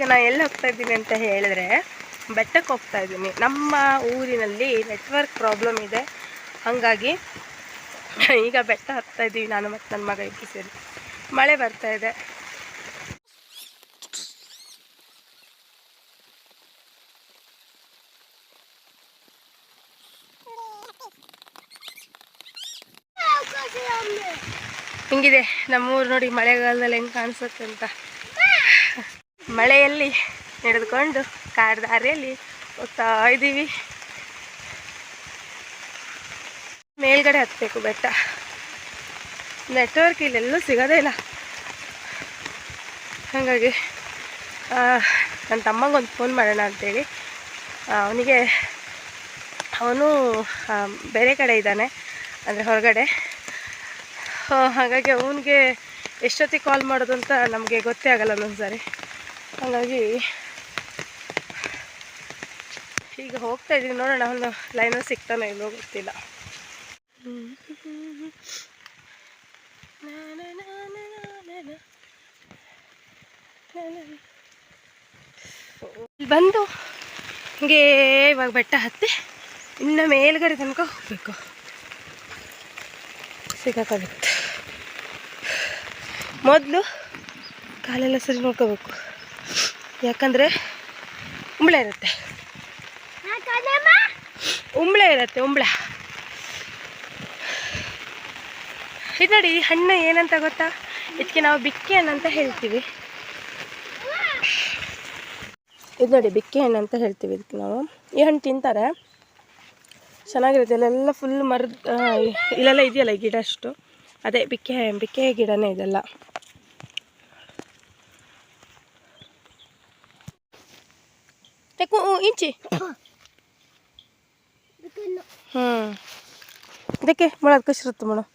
ಈಗ ನಾನು ಎಲ್ಲಿ ಹೋಗ್ತಾ ಇದ್ದೀನಿ ಅಂತ ಹೇಳಿದ್ರೆ ಬೆಟ್ಟಕ್ಕೆ ಹೋಗ್ತಾ ಇದ್ದೀನಿ. ನಮ್ಮ ಊರಿನಲ್ಲಿ ನೆಟ್ವರ್ಕ್ ಪ್ರಾಬ್ಲಮ್ ಇದೆ. ಹಾಗಾಗಿ ಈಗ ಬೆಟ್ಟ ಹತ್ತಾ ಇದ್ದೀವಿ ನಾನು ಮತ್ತು ನನ್ನ ಮಗ ಇಬ್ಬರು ಸೇರಿ. ಮಳೆ ಬರ್ತಾ ಇದೆ. ಹಿಂಗಿದೆ. ನಮ್ಮೂರು ನೋಡಿ ಮಳೆಗಾಲದಲ್ಲಿ ಹೆಂಗೆ ಕಾಣಿಸುತ್ತೆ ಅಂತ. ಮಳೆಯಲ್ಲಿ ನಡೆದುಕೊಂಡು ಕಾಡು ದಾರಿಯಲ್ಲಿ ಹೋಗ್ತಾ ಇದ್ದೀವಿ. ಮೇಲ್ಗಡೆ ಹತ್ತಬೇಕು ಬೆಟ್ಟ. ನೆಟ್ವರ್ಕ್ ಇಲ್ಲೆಲ್ಲೂ ಸಿಗೋದೇ ಇಲ್ಲ. ಹಾಗಾಗಿ ನನ್ನ ತಮ್ಮಂಗೊಂದು ಫೋನ್ ಮಾಡೋಣ ಅಂತೇಳಿ. ಅವನಿಗೆ, ಅವನು ಬೇರೆ ಕಡೆ ಇದ್ದಾನೆ, ಅಂದರೆ ಹೊರಗಡೆ. ಹಾಗಾಗಿ ಅವನಿಗೆ ಎಷ್ಟೊತ್ತಿಗೆ ಕಾಲ್ ಮಾಡೋದು ಅಂತ ನಮಗೆ ಗೊತ್ತೇ ಆಗಲ್ಲ ಒಂದೊಂದ್ಸಾರಿ. ಹಾಗಾಗಿ ಈಗ ಹೋಗ್ತಾ ಇದ್ದೀವಿ ನೋಡೋಣ ಅವನು ಲೈನಲ್ಲಿ ಸಿಗ್ತಾನೆ ಇಲ್ಲೋ ಗೊತ್ತಿಲ್ಲ. ಬಂದು ಹಿಂಗೆ ಇವಾಗ ಬೆಟ್ಟ ಹತ್ತಿ ಇನ್ನು ಮೇಲ್ಗಡೆ ತನಕ ಹೋಗ್ಬೇಕು. ಸಿಗಾಕಾಗುತ್ತೆ ಮೊದಲು ಕಾಲೆಲ್ಲ ಸರಿ ನೋಡ್ಕೋಬೇಕು. ಯಾಕಂದರೆ ಉಂಬಳೆ ಇರುತ್ತೆ. ಉಂಬಳೆ ಇರುತ್ತೆ, ಉಂಬಳೆ. ಇದು ನೋಡಿ ಈ ಹಣ್ಣು ಏನಂತ ಗೊತ್ತಾ? ಇದಕ್ಕೆ ನಾವು ಬಿಕ್ಕೆ ಹಣ್ಣು ಅಂತ ಹೇಳ್ತೀವಿ. ಇದು ನೋಡಿ, ಬಿಕ್ಕೆ ಹಣ್ಣು ಅಂತ ಹೇಳ್ತೀವಿ ಇದಕ್ಕೆ ನಾವು. ಈ ಹಣ್ಣು ತಿಂತಾರೆ. ಚೆನ್ನಾಗಿರುತ್ತೆ, ಇಲ್ಲೆಲ್ಲ ಫುಲ್ ಮರದ ಇಲ್ಲೆಲ್ಲ ಇದೆಯಲ್ಲ ಗಿಡ ಅಷ್ಟು. ಅದೇ, ಬಿಕ್ಕೆ ಬಿಕ್ಕೆ ಗಿಡನೇ ಇದೆಲ್ಲ. ತೆಕ್ಕು ಇಂಚಿ ಹ್ಞೂ ಇದಕ್ಕೆ ಮೊಳದ ಕಸಿರುತ್ತೆ ಮೇಡಮ್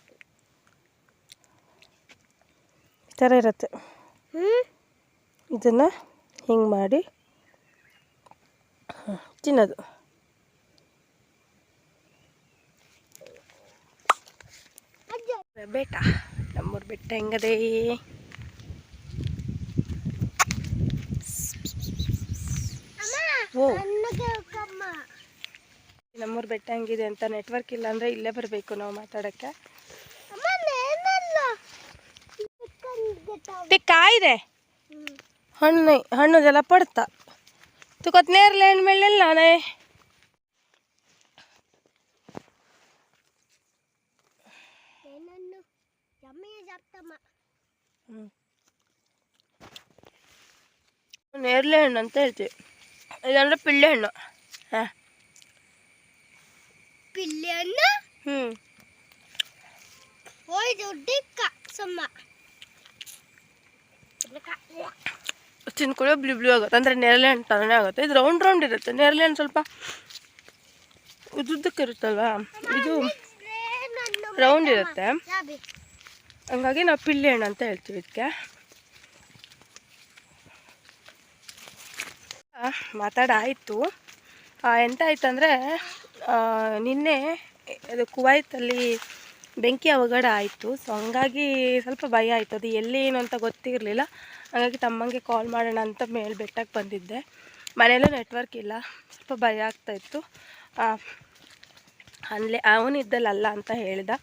ಈ ಥರ ಇರುತ್ತೆ. ಇದನ್ನು ಹಿಂಗೆ ಮಾಡಿ ಹ್ಮ್, ತಿನ್ನೋದು. ಬೆಟ್ಟ ನಮ್ಮೂರು ಬೆಟ್ಟ ಹೆಂಗದೆ? ಓ. ನಮ್ಮೂರು ಬೆಟ್ಟ ಹಂಗಿದೆ ಅಂತ ನೆಟ್ವರ್ಕ್ ಇಲ್ಲ ಅಂದರೆ ಇಲ್ಲೇ ಬರಬೇಕು ನಾವು ಮಾತಾಡೋಕ್ಕೆ. ಕಾಯಿದೆ ಹಣ್ಣು ಹಣ್ಣು ಜಲ ಪಡ್ತಾ. ತುಕತ್ ನೇರ್ಲೆ ಹಣ್ಣು ನಾನೇ. ನೇರ್ಲೆ ಹಣ್ಣು ಅಂತ ಹೇಳ್ತೀವಿ. ಇದಂದ್ರೆ ಪಿಳ್ಳೆ ಹಣ್ಣು. ಹಾಂ. ಹಣ್ಣು? ಹ್ಞೂ ತಿನ್ಕೊಳ್ಳೋ ಬ್ಲೂ ಬ್ಲೂ ಆಗುತ್ತೆ. ಅಂದರೆ ನೇರಳೆ ಹಣ್ಣು ಥರನೇ ಆಗುತ್ತೆ. ಇದು ರೌಂಡ್ ರೌಂಡ್ ಇರುತ್ತೆ. ನೇರಳೆ ಹಣ್ಣು ಸ್ವಲ್ಪ ಉದ್ದುದ್ದಕ್ಕೆ ಇರುತ್ತಲ್ವಾ? ಇದು ರೌಂಡ್ ಇರುತ್ತೆ. ಹಂಗಾಗಿ ನಾವು ಪಿಳ್ಳೆ ಹಣ್ಣು ಅಂತ ಹೇಳ್ತೀವಿ ಇದಕ್ಕೆ. ಮಾತಾಡಾಯಿತು. ಎಂತ ಆಯ್ತು ಅಂದರೆ ನಿನ್ನೆ ಅದು ಕುವೈತಲ್ಲಿ ಬೆಂಕಿ ಅವಘಡ ಆಯಿತು. ಸೊ ಹಂಗಾಗಿ ಸ್ವಲ್ಪ ಭಯ ಆಯಿತು. ಅದು ಎಲ್ಲಿ ಏನು ಅಂತ ಗೊತ್ತಿರಲಿಲ್ಲ. ಹಾಗಾಗಿ ತಮ್ಮಂಗೆ ಕಾಲ್ ಮಾಡೋಣ ಅಂತ ಮೇಲೆ ಬೆಟ್ಟಕ್ಕೆ ಬಂದಿದ್ದೆ. ಮನೆಯಲ್ಲೂ ನೆಟ್ವರ್ಕ್ ಇಲ್ಲ. ಸ್ವಲ್ಪ ಭಯ ಆಗ್ತಾಯಿತ್ತು ಅಲ್ಲೇ ಅವನಿದ್ದಲ್ಲ ಅಲ್ಲ ಅಂತ ಹೇಳಿದ.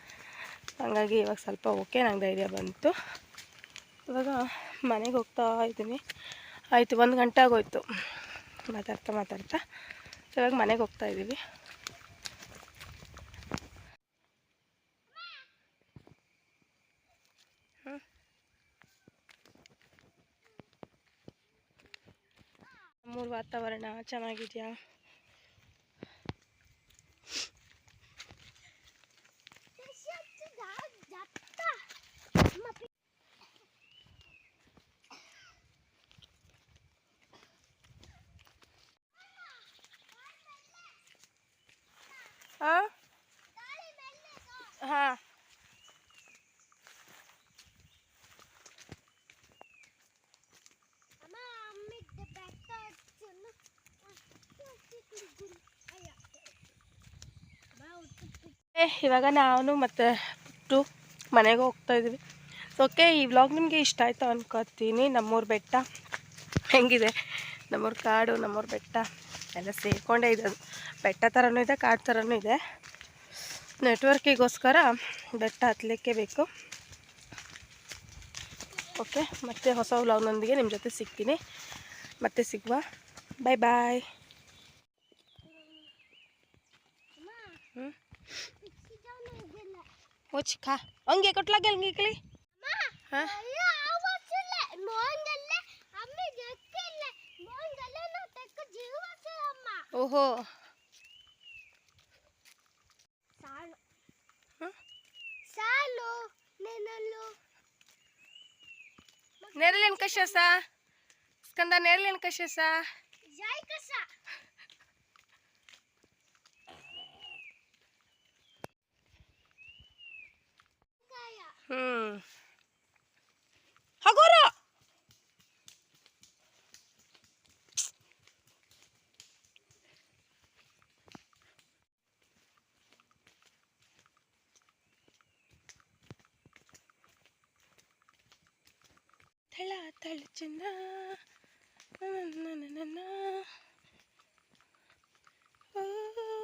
ಹಾಗಾಗಿ ಇವಾಗ ಸ್ವಲ್ಪ ಓಕೆ ನಂಗೆ ಧೈರ್ಯ ಬಂತು. ಇವಾಗ ಮನೆಗೆ ಹೋಗ್ತಾ ಇದ್ದೀನಿ. ಆಯಿತು, ಒಂದು ಗಂಟೆ ಆಗೋಯ್ತು. ಮಾತಾಡ್ತಾ ಮಾತಾಡ್ತಾ. ಸೊ ಇವಾಗ ಮನೆಗೆ ಹೋಗ್ತಾ ಇದ್ದೀವಿ. ಮೂರು ವಾತಾವರಣ ಚೆನ್ನಾಗಿದೆಯಾ? ಹಾಂ? ಇವಾಗ ನಾನು ಮತ್ತು ಪುಟ್ಟು ಮನೆಗೆ ಹೋಗ್ತಾ ಇದ್ದೀವಿ. ಓಕೆ ಈ ವ್ಲಾಗ್ ನಿಮಗೆ ಇಷ್ಟ ಆಯಿತು ಅನ್ಕೋತೀನಿ. ನಮ್ಮೂರ ಬೆಟ್ಟ ಹೆಂಗಿದೆ? ನಮ್ಮೂರ ಕಾಡು ನಮ್ಮೂರ ಬೆಟ್ಟ? ಎಲ್ಲ ಸೇರಿಕೊಂಡೇ ಇದೆ ಅದು. ಬೆಟ್ಟ ಥರನೂ ಇದೆ ಕಾಡು ಥರನೂ ಇದೆ. ನೆಟ್ವರ್ಕಿಗೋಸ್ಕರ ಬೆಟ್ಟ ಹತ್ತಲಿಕ್ಕೆ ಬೇಕು. ಓಕೆ ಮತ್ತೆ ಹೊಸ ವ್ಲಾಗ್ನೊಂದಿಗೆ ನಿಮ್ಮ ಜೊತೆ ಸಿಗ್ತೀನಿ. ಮತ್ತೆ ಸಿಗುವ. ಬಾಯ್ ಬಾಯ್ ಹ್ಞೂ ಖಾ ಹಂಗೆ ಕೊಟ್ಲಾಗೆ ಹಂಗೆ ಕಳಿ ಹಾಂ? ಓಹೋ. ಸಾಲು. ಸಾಲು ನೆನಲು. ನೆರಳಿನ ಕಶಸ ಸ್ಕಂದ ನೆರಳಿನ ಕಶಸ ತಳ ತಳ ಚಿನ್ನ ನನ್ನ ಓ